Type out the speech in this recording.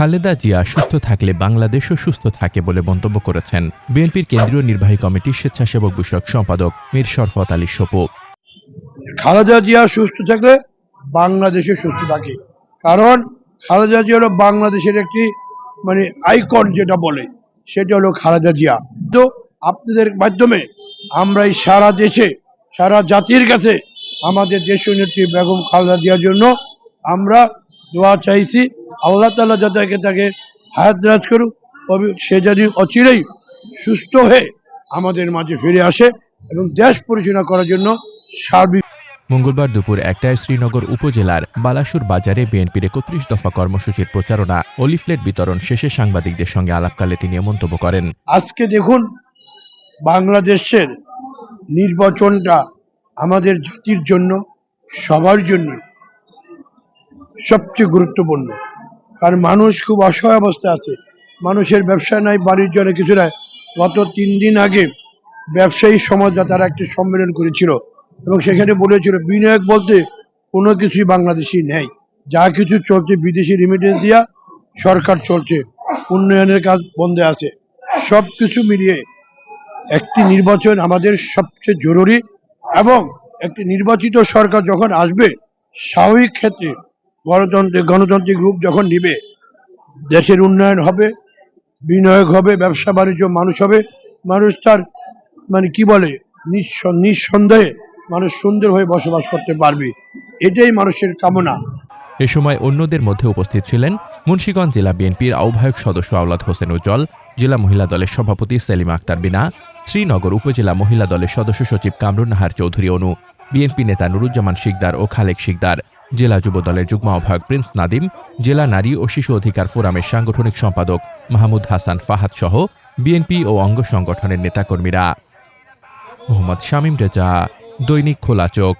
খালেদা জিয়া সুস্থ থাকলে বাংলাদেশও সুস্থ থাকে বলে মন্তব্য করেছেন বিএনপির কেন্দ্রীয় নির্বাহী কমিটির স্বেচ্ছাসেবক বিষয়ক সম্পাদক মীর শরফত আলী সপু। খালেদা জিয়া সুস্থ থাকলে বাংলাদেশে সুস্থ থাকে। কারণ খালেদা জিয়া হলো বাংলাদেশের একটি মানে আইকন যেটা বলে, সেটা হলো খালেদা জিয়া। তো আপনাদের মাধ্যমে আমরা এই সারা দেশে, সারা জাতির কাছে আমাদের দেশীয় নেত্রী বেগম খালেদা জিয়ার জন্য আমরা দোয়া চাইছি। আল্লাহ তালা যাদেরকে তাকে হায়াত রাজ করুক তবে সে যদি অচিরেই সুস্থ হয়ে আমাদের মাঝে ফিরে আসে এবং দেশ পরিচালনা করার জন্য সার্বিক মঙ্গলবার দুপুর একটায় শ্রীনগর উপজেলার বালাসুর বাজারে বিএনপির একত্রিশ দফা কর্মসূচির প্রচারণা ও লিফলেট বিতরণ শেষে সাংবাদিকদের সঙ্গে আলাপকালে তিনি মন্তব্য করেন। আজকে দেখুন বাংলাদেশের নির্বাচনটা আমাদের জাতির জন্য সবার জন্য সবচেয়ে গুরুত্বপূর্ণ। কারণ মানুষ খুব অসহায় অবস্থায় আছে। মানুষের ব্যবসা নাই, বাণিজ্য নেই, কিছু নাই। গত তিন দিন আগে ব্যবসায়ী সমাজ তারা একটি সম্মেলন করেছিল এবং সেখানে বলেছিল, বিনিয়োগ বলতে কোনো কিছুই বাংলাদেশি নেই। যা কিছু চলছে বিদেশি রিমিটেন্স দিয়া সরকার চলছে, উন্নয়নের কাজ বন্ধে আছে। সব কিছু মিলিয়ে একটি নির্বাচন আমাদের সবচেয়ে জরুরি এবং একটি নির্বাচিত সরকার যখন আসবে, স্বাভাবিক ক্ষেত্রে গণতন্ত্রে গণতান্ত্রিক রূপ যখন নিবে, দেশের উন্নয়ন হবে, বিনিয়োগ হবে, ব্যবসা বাণিজ্য মানুষ হবে, মানুষ তার মানে কি বলে, নিঃস- নিঃসন্দেহে মানুষ সুন্দর হয়ে বসবাস করতে পারবে। এটাই মানুষের কামনা। এ সময় অন্যদের মধ্যে উপস্থিত ছিলেন মুন্সিগঞ্জ জেলা বিএনপির আহ্বায়ক সদস্য আওলাদ হোসেন উজ্জ্বল, জেলা মহিলা দলের সভাপতি সেলিমা আক্তার বিনা, শ্রীনগর উপজেলা মহিলা দলের সদস্য সচিব কামরুন নাহার চৌধুরী অনু, বিএনপি নেতা নুরুজ্জামান শিকদার ও খালেক শিকদার। জেলা যুব দলের যুগ্ম আহ্বায়ক প্রিন্স নাদিম, জেলা নারী ও শিশু অধিকার ফোরামের সাংগঠনিক সম্পাদক মাহমুদ হাসান ফাহাদ সহ বিএনপি ও অঙ্গ সংগঠনের নেতাকর্মীরা। মোহাম্মদ শামীম রেজা, দৈনিক খোলা চোখ।